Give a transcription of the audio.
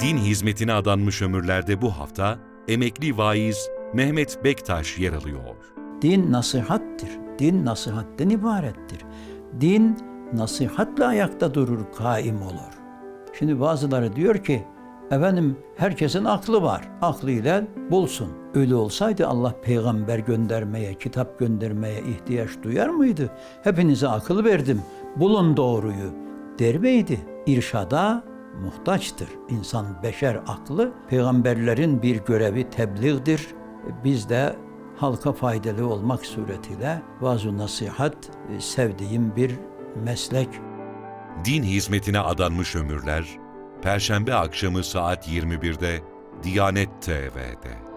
Din hizmetine adanmış ömürlerde bu hafta emekli vaiz Mehmet Bektaş yer alıyor. Din nasihattir. Din nasihatten ibarettir. Din nasihatle ayakta durur, kaim olur. Şimdi bazıları diyor ki, efendim herkesin aklı var. Aklıyla bulsun. Öyle olsaydı Allah peygamber göndermeye, kitap göndermeye ihtiyaç duyar mıydı? Hepinize akıl verdim. Bulun doğruyu der miydi? İrşada muhtaçtır. İnsan beşer aklı peygamberlerin bir görevi tebliğdir. Biz de halka faydalı olmak suretiyle vaaz nasihat e, sevdiğim bir meslek. Din hizmetine adanmış ömürler, Perşembe akşamı saat 21'de Diyanet TV'de.